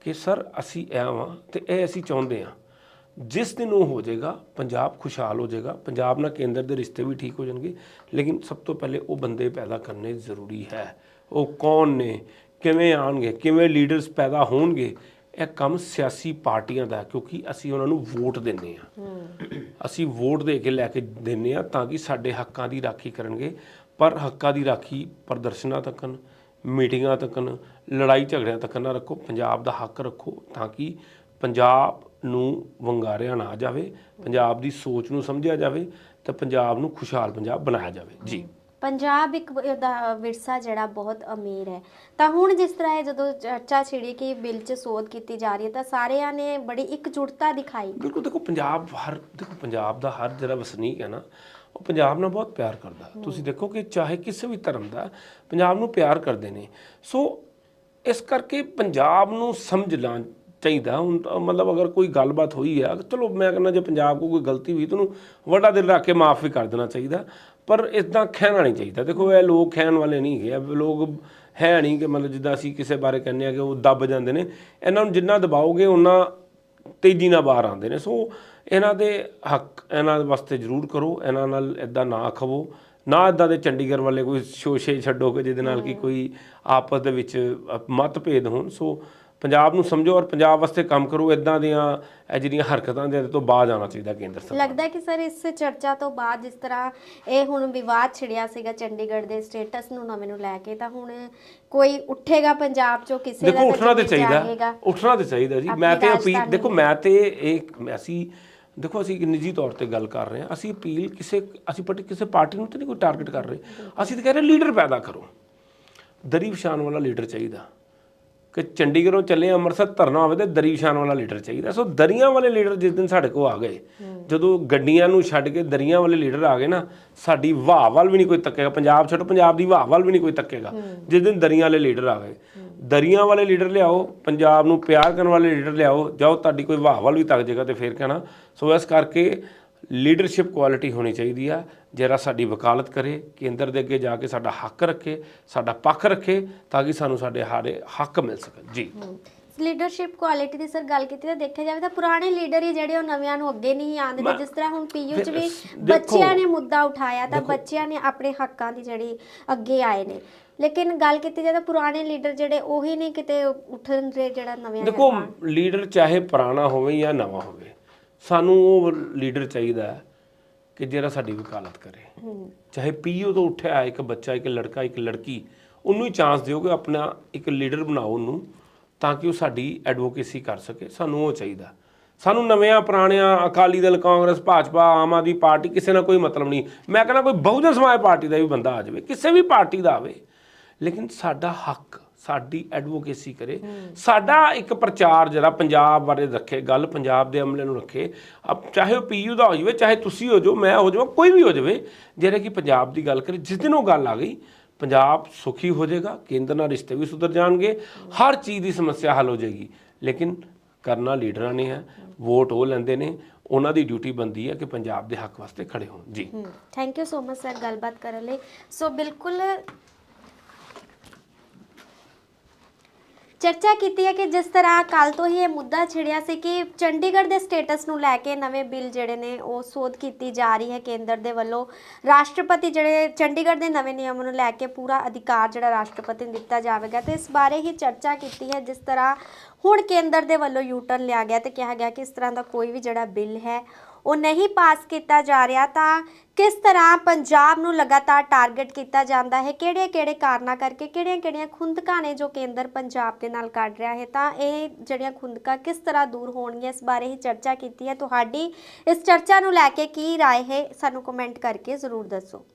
ਕਿ, ਸਰ, ਅਸੀਂ ਐ ਵਾਂ ਤੇ ਇਹ ਅਸੀਂ ਚਾਹੁੰਦੇ ਹਾਂ ਜਿਸ ਦਿਨ ਉਹ ਹੋ ਜਾਏਗਾ, ਪੰਜਾਬ ਖੁਸ਼ਹਾਲ ਹੋ ਜਾਏਗਾ, ਪੰਜਾਬ ਨਾਲ ਕੇਂਦਰ ਦੇ ਰਿਸ਼ਤੇ ਵੀ ਠੀਕ ਹੋ ਜਾਣਗੇ, ਲੇਕਿਨ ਸਭ ਤੋਂ ਪਹਿਲੇ ਉਹ ਬੰਦੇ ਪੈਦਾ ਕਰਨੇ ਜ਼ਰੂਰੀ ਹੈ। ਉਹ ਕੌਣ ਨੇ? ਕਿਵੇਂ ਆਣਗੇ ਕਿਵੇਂ ਲੀਡਰਸ ਪੈਦਾ ਹੋਣਗੇ ਇਹ ਕੰਮ ਸਿਆਸੀ ਪਾਰਟੀਆਂ ਦਾ ਕਿਉਂਕਿ ਅਸੀਂ ਉਹਨਾਂ ਨੂੰ ਵੋਟ ਦਿੰਦੇ ਆ ਅਸੀਂ ਵੋਟ ਦੇ ਕੇ ਲੈ ਕੇ ਦਿੰਦੇ ਆ ਤਾਂ ਕਿ ਸਾਡੇ ਹੱਕਾਂ ਦੀ ਰਾਖੀ ਕਰਨਗੇ ਪਰ ਹੱਕਾਂ ਦੀ ਰਾਖੀ ਪ੍ਰਦਰਸ਼ਨਾਂ ਤੱਕਨ ਮੀਟਿੰਗਾਂ ਤੱਕਨ ਲੜਾਈ ਝਗੜਿਆਂ ਤੱਕ ਨਾ ਰੱਖੋ ਪੰਜਾਬ ਦਾ ਹੱਕ ਰੱਖੋ ਤਾਂ ਕਿ ਪੰਜਾਬ ਨੂੰ ਵੰਗਾਰਿਆ ਨਾ ਜਾਵੇ ਪੰਜਾਬ ਦੀ ਸੋਚ ਨੂੰ ਸਮਝਿਆ ਜਾਵੇ ਤੇ ਪੰਜਾਬ ਨੂੰ ਖੁਸ਼ਹਾਲ ਪੰਜਾਬ ਬਣਾਇਆ ਜਾਵੇ। ਜੀ। ਪੰਜਾਬ ਇੱਕ ਉਹਦਾ ਵਿਰਸਾ ਜਿਹੜਾ ਬਹੁਤ ਅਮੀਰ ਹੈ। ਤਾਂ ਹੁਣ ਜਿਸ ਤਰ੍ਹਾਂ ਇਹ ਜਦੋਂ ਚਰਚਾ ਛਿੜੀ ਕਿ ਬਿੱਲ 'ਚ ਸੋਧ ਕੀਤੀ ਜਾ ਰਹੀ ਹੈ ਤਾਂ ਸਾਰਿਆਂ ਨੇ ਬੜੀ ਇਕਜੁੱਟਤਾ ਦਿਖਾਈ। ਬਿਲਕੁਲ ਦੇਖੋ ਪੰਜਾਬ ਹਰ ਦੇਖੋ ਪੰਜਾਬ ਦਾ ਹਰ ਜਿਹੜਾ ਵਸਨੀਕ ਹੈ ਨਾ ਉਹ ਪੰਜਾਬ ਨਾਲ ਬਹੁਤ ਪਿਆਰ ਕਰਦਾ। ਤੁਸੀਂ ਦੇਖੋ ਕਿ ਚਾਹੇ ਕਿਸੇ ਵੀ ਧਰਮ ਦਾ ਪੰਜਾਬ ਨੂੰ ਪਿਆਰ ਕਰਦੇ ਨੇ। ਸੋ ਇਸ ਕਰਕੇ ਪੰਜਾਬ ਨੂੰ ਸਮਝਣਾ ਚਾਹੀਦਾ। ਹੁਣ ਮਤਲਬ ਅਗਰ ਕੋਈ ਗੱਲਬਾਤ ਹੋਈ ਹੈ ਚਲੋ ਮੈਂ ਕਹਿੰਦਾ ਜੇ ਪੰਜਾਬ ਕੋ ਕੋਈ ਗਲਤੀ ਹੋਈ ਤਾਂ ਉਹਨੂੰ ਵੱਡਾ ਦਿਲ ਰੱਖ ਕੇ ਮਾਫ ਵੀ ਕਰ ਦੇਣਾ ਚਾਹੀਦਾ। ਪਰ ਇਦਾਂ ਖਹਿਣਾ ਨਹੀਂ ਚਾਹੀਦਾ। ਦੇਖੋ ਇਹ ਲੋਕ ਖਹਿਣ ਵਾਲੇ ਨਹੀਂ ਹੈਗੇ। ਇਹ ਲੋਕ ਹੈ ਨਹੀਂ ਕਿ ਮਤਲਬ ਜਿੱਦਾਂ ਅਸੀਂ ਕਿਸੇ ਬਾਰੇ ਕਹਿੰਦੇ ਆ ਕਿ ਉਹ ਦੱਬ ਜਾਂਦੇ ਨੇ। ਇਹਨਾਂ ਨੂੰ ਜਿੰਨਾ ਦਬਾਓਗੇ ਉਹਨਾਂ ਤੇਜ਼ੀ ਨਾਲ ਬਾਹਰ ਆਉਂਦੇ ਨੇ। ਸੋ ਇਹਨਾਂ ਦੇ ਹੱਕ ਇਹਨਾਂ ਦੇ ਵਾਸਤੇ ਜ਼ਰੂਰ ਕਰੋ। ਇਹਨਾਂ ਨਾਲ ਇਦਾਂ ਨਾ ਖਵੋ ਨਾ ਇਦਾਂ ਦੇ ਚੰਡੀਗੜ੍ਹ ਵਾਲੇ ਕੋਈ ਸ਼ੋਸ਼ੇ ਛੱਡੋਗੇ ਜਿਹਦੇ ਨਾਲ ਕਿ ਕੋਈ ਆਪਸ ਦੇ ਵਿੱਚ ਮਤਭੇਦ ਹੋਣ। ਸੋ ਪੰਜਾਬ ਨੂੰ ਸਮਝੋ ਔਰ ਪੰਜਾਬ ਵਾਸਤੇ ਕੰਮ ਕਰੋ ਇਦਾਂ ਦੀਆਂ ਇਹ ਜਿਹੜੀਆਂ ਹਰਕਤਾਂ ਦੇ ਤੋਂ ਬਾਹਰ ਆਉਣਾ ਚਾਹੀਦਾ ਕੇਂਦਰ ਸਰਕਾਰ ਲੱਗਦਾ ਕਿ ਸਰ ਇਸ ਚਰਚਾ ਤੋਂ ਬਾਅਦ ਜਿਸ ਤਰ੍ਹਾਂ ਇਹ ਹੁਣ ਵਿਵਾਦ ਛਿੜਿਆ ਸੀਗਾ ਚੰਡੀਗੜ੍ਹ ਦੇ ਸਟੇਟਸ ਨੂੰ ਨਵੇਂ ਨੂੰ ਲੈ ਕੇ ਤਾਂ ਹੁਣ ਕੋਈ ਉੱਠੇਗਾ ਪੰਜਾਬ ਚੋਂ ਕਿਸੇ ਦੇਖੋ ਦਾ ਉੱਠਣਾ ਤੇ ਚਾਹੀਦਾ। ਉੱਠਣਾ ਤੇ ਚਾਹੀਦਾ ਜੀ। ਮੈਂ ਤੇ ਅਪੀਲ ਦੇਖੋ ਮੈਂ ਤੇ ਇਹ ਅਸੀਂ ਦੇਖੋ ਅਸੀਂ ਇੱਕ ਨਿੱਜੀ ਤੌਰ ਤੇ ਗੱਲ ਕਰ ਰਹੇ ਹਾਂ। ਅਸੀਂ ਅਪੀਲ ਕਿਸੇ ਅਸੀਂ ਪਟ ਕਿਸੇ ਪਾਰਟੀ ਨੂੰ ਤੇ ਨਹੀਂ ਕੋਈ ਟਾਰਗੇਟ ਕਰ ਰਹੇ। ਅਸੀਂ ਤਾਂ ਕਹਿ ਰਹੇ ਲੀਡਰ ਪੈਦਾ ਕਰੋ। ਦਰੀ ਵਿਛਾਣ ਵਾਲਾ ਲੀਡਰ ਚਾਹੀਦਾ। ਕਿ ਚੰਡੀਗੜ੍ਹੋਂ ਚੱਲੇ ਅੰਮ੍ਰਿਤਸਰ ਧਰਨਾ ਹੋਵੇ ਤੇ ਦਰੀ ਵਿਛਾਉਣ ਵਾਲਾ ਲੀਡਰ ਚਾਹੀਦਾ। ਸੋ ਦਰੀਆਂ ਵਾਲੇ ਲੀਡਰ ਜਿਸ ਦਿਨ ਸਾਡੇ ਕੋਲ ਆ ਗਏ, ਜਦੋਂ ਗੱਡੀਆਂ ਨੂੰ ਛੱਡ ਕੇ ਦਰੀਆਂ ਵਾਲੇ ਲੀਡਰ ਆ ਗਏ ਨਾ, ਸਾਡੀ ਵਾਹ ਵੱਲ ਵੀ ਨਹੀਂ ਕੋਈ ਤੱਕੇਗਾ। ਪੰਜਾਬ ਛੱਡੋ, ਪੰਜਾਬ ਦੀ ਵਾਹ ਵੱਲ ਵੀ ਨਹੀਂ ਕੋਈ ਤੱਕੇਗਾ। ਜਿਸ ਦਿਨ ਦਰੀਆਂ ਵਾਲੇ ਲੀਡਰ ਆ ਗਏ, ਦਰੀਆਂ ਵਾਲੇ ਲੀਡਰ ਲਿਆਓ, ਪੰਜਾਬ ਨੂੰ ਪਿਆਰ ਕਰਨ ਵਾਲੇ ਲੀਡਰ ਲਿਆਓ, ਜਾਓ ਤੁਹਾਡੀ ਕੋਈ ਵਾਹ ਵੱਲ ਵੀ ਤੱਕ ਜਾਏਗਾ ਤੇ ਫਿਰ ਕਹਿਣਾ। ਸੋ ਇਸ ਕਰਕੇ ਲੀਡਰਸ਼ਿਪ ਕੁਆਲਿਟੀ ਹੋਣੀ ਚਾਹੀਦੀ ਆ ਜਿਹੜਾ ਸਾਡੀ ਵਕਾਲਤ ਕਰੇ ਕੇਂਦਰ ਦੇ ਅੱਗੇ ਜਾ ਕੇ ਸਾਡਾ ਹੱਕ ਰੱਖੇ ਸਾਡਾ ਪੱਖ ਰੱਖੇ ਤਾਂ ਕਿ ਸਾਨੂੰ ਸਾਡੇ ਹਾਰੇ ਹੱਕ ਮਿਲ ਸਕਣ। ਜੀ। ਲੀਡਰਸ਼ਿਪ ਕੁਆਲਿਟੀ ਦੀ ਸਰ ਗੱਲ ਕੀਤੀ ਤਾਂ ਦੇਖਿਆ ਜਾਵੇ ਤਾਂ ਪੁਰਾਣੇ ਲੀਡਰ ਹੀ ਜਿਹੜੇ ਉਹ ਨਵਿਆਂ ਨੂੰ ਅੱਗੇ ਨਹੀਂ ਆਉਂਦੇ ਤੇ ਜਿਸ ਤਰ੍ਹਾਂ ਹੁਣ ਪੀਯੂ ਚ ਵੀ ਬੱਚਿਆਂ ਨੇ ਮੁੱਦਾ ਉਠਾਇਆ ਤਾਂ ਬੱਚਿਆਂ ਨੇ ਆਪਣੇ ਹੱਕਾਂ ਦੀ ਜਿਹੜੀ ਅੱਗੇ ਆਏ ਨੇ। ਲੇਕਿਨ ਗੱਲ ਕੀਤੀ ਜਾਵੇ ਤਾਂ ਪੁਰਾਣੇ ਲੀਡਰ ਜਿਹੜੇ ਉਹੀ ਨਹੀਂ ਕਿਤੇ ਉੱਠਣ ਦੇ ਜਿਹੜਾ ਨਵਿਆਂ ਨੇ ਦੇਖੋ ਲੀਡਰ ਚਾਹੇ ਪੁਰਾਣਾ ਹੋਵੇ ਜਾਂ ਨਵਾਂ ਹੋਵੇ ਸਾਨੂੰ ਉਹ ਲੀਡਰ ਚਾਹੀਦਾ ਹੈ ਕਿ ਜਿਹੜਾ ਸਾਡੀ ਵਕਾਲਤ ਕਰੇ। ਹੂੰ ਚਾਹੇ ਪੀਓ ਤੋਂ ਉੱਠਿਆ ਇੱਕ ਬੱਚਾ, ਇੱਕ ਲੜਕਾ, ਇੱਕ ਲੜਕੀ, ਉਹਨੂੰ ਹੀ ਚਾਂਸ ਦਿਓ ਕਿ ਆਪਣਾ ਇੱਕ ਲੀਡਰ ਬਣਾਓ ਉਹਨੂੰ ਤਾਂ ਕਿ ਉਹ ਸਾਡੀ ਐਡਵੋਕੇਸੀ ਕਰ ਸਕੇ। ਸਾਨੂੰ ਉਹ ਚਾਹੀਦਾ। ਸਾਨੂੰ ਨਵਿਆਂ ਪੁਰਾਣਿਆਂ ਅਕਾਲੀ ਦਲ, ਕਾਂਗਰਸ, ਭਾਜਪਾ, ਆਮ ਆਦਮੀ ਪਾਰਟੀ ਕਿਸੇ ਨਾਲ ਕੋਈ ਮਤਲਬ ਨਹੀਂ। ਮੈਂ ਕਹਿੰਦਾ ਕੋਈ ਬਹੁਜਨ ਸਮਾਜ ਪਾਰਟੀ ਦਾ ਵੀ ਬੰਦਾ ਆ ਜਾਵੇ, ਕਿਸੇ ਵੀ ਪਾਰਟੀ ਦਾ ਆਵੇ। ਲੇਕਿਨ ਸਾਡਾ ਹੱਕ ਸਾਡੀ ਐਡਵੋਕੇਸੀ ਕਰੇ। ਸਾਡਾ ਇੱਕ ਪ੍ਰਚਾਰ ਜਿਹੜਾ ਪੰਜਾਬ ਬਾਰੇ ਰੱਖੇ ਗੱਲ ਪੰਜਾਬ ਦੇ ਅਮਲੇ ਨੂੰ ਰੱਖੇ ਅਬ ਚਾਹੇ ਉਹ ਪੀਯੂ ਦਾ ਹੋ ਜਾਵੇ ਚਾਹੇ ਤੁਸੀਂ ਹੋ ਜਾਓ ਮੈਂ ਹੋ ਜਾਵਾਂ ਕੋਈ ਵੀ ਹੋ ਜਾਵੇ ਜਿਹੜਾ ਕਿ ਪੰਜਾਬ ਦੀ ਗੱਲ ਕਰੇ ਜਿਸ ਦਿਨ ਉਹ ਗੱਲ ਆ ਗਈ ਪੰਜਾਬ ਸੁਖੀ ਹੋ ਜਾਏਗਾ ਕੇਂਦਰ ਨਾਲ ਰਿਸ਼ਤੇ ਵੀ ਸੁਧਰ ਜਾਣਗੇ ਹਰ ਚੀਜ਼ ਦੀ ਸਮੱਸਿਆ ਹੱਲ ਹੋ ਜਾਏਗੀ। ਲੇਕਿਨ ਕਰਨਾ ਲੀਡਰਾਂ ਨੇ ਹੈ ਵੋਟ ਉਹ ਲੈਂਦੇ ਨੇ ਉਹਨਾਂ ਦੀ ਡਿਊਟੀ ਬੰਦੀ ਹੈ ਕਿ ਪੰਜਾਬ ਦੇ ਹੱਕ ਵਾਸਤੇ ਖੜੇ ਹੋਣ। ਜੀ। Thank you so much sir ਗੱਲਬਾਤ ਕਰਨ ਲਈ। ਸੋ ਬਿਲਕੁਲ ਚਰਚਾ ਕੀਤੀ ਹੈ ਕਿ ਜਿਸ ਤਰ੍ਹਾਂ ਕੱਲ ਤੋਂ ਹੀ ਇਹ ਮੁੱਦਾ ਛਿੜਿਆ ਸੀ ਕਿ ਚੰਡੀਗੜ੍ਹ ਦੇ ਸਟੇਟਸ ਨੂੰ ਲੈ ਕੇ ਨਵੇਂ ਬਿੱਲ ਜਿਹੜੇ ਨੇ ਉਹ ਸੋਧ ਕੀਤੀ ਜਾ ਰਹੀ ਹੈ ਕੇਂਦਰ ਦੇ ਵੱਲੋਂ। ਰਾਸ਼ਟਰਪਤੀ ਜਿਹੜੇ ਚੰਡੀਗੜ੍ਹ ਦੇ ਨਵੇਂ ਨਿਯਮ ਨੂੰ ਲੈ ਕੇ ਪੂਰਾ ਅਧਿਕਾਰ ਜਿਹੜਾ ਰਾਸ਼ਟਰਪਤੀ ਨੂੰ ਦਿੱਤਾ ਜਾਵੇਗਾ ਤੇ ਇਸ ਬਾਰੇ ਹੀ ਚਰਚਾ ਕੀਤੀ ਹੈ ਜਿਸ ਤਰ੍ਹਾਂ ਹੁਣ ਕੇਂਦਰ ਦੇ ਵੱਲੋਂ ਯੂਟਰਨ ਲਿਆ ਗਿਆ ਤੇ ਕਿਹਾ ਗਿਆ ਕਿ ਇਸ ਤਰ੍ਹਾਂ ਦਾ ਕੋਈ ਵੀ ਜਿਹੜਾ ਬਿੱਲ ਹੈ ਉਹ ਨਹੀਂ ਪਾਸ ਕੀਤਾ ਜਾ ਰਿਹਾ ਤਾਂ ਕਿਸ ਤਰ੍ਹਾਂ ਪੰਜਾਬ ਨੂੰ ਲਗਾਤਾਰ ਟਾਰਗੇਟ ਕੀਤਾ ਜਾਂਦਾ ਹੈ ਕਿਹੜੇ-ਕਿਹੜੇ ਕਾਰਨਾਂ ਕਰਕੇ ਕਿਹੜੀਆਂ-ਕਿਹੜੀਆਂ ਖੁੰਦਕਾਂ ਨੇ ਜੋ ਕੇਂਦਰ ਪੰਜਾਬ ਦੇ ਨਾਲ ਕੱਢ ਰਿਹਾ ਹੈ ਤਾਂ ਇਹ ਜਿਹੜੀਆਂ ਖੁੰਦਕਾਂ ਕਿਸ ਤਰ੍ਹਾਂ ਦੂਰ ਹੋਣਗੀਆਂ ਇਸ ਬਾਰੇ ਹੀ ਚਰਚਾ ਕੀਤੀ ਹੈ ਤੁਹਾਡੀ ਇਸ ਚਰਚਾ ਨੂੰ ਲੈ ਕੇ ਕੀ رائے ਹੈ ਸਾਨੂੰ ਕਮੈਂਟ ਕਰਕੇ ਜ਼ਰੂਰ ਦੱਸੋ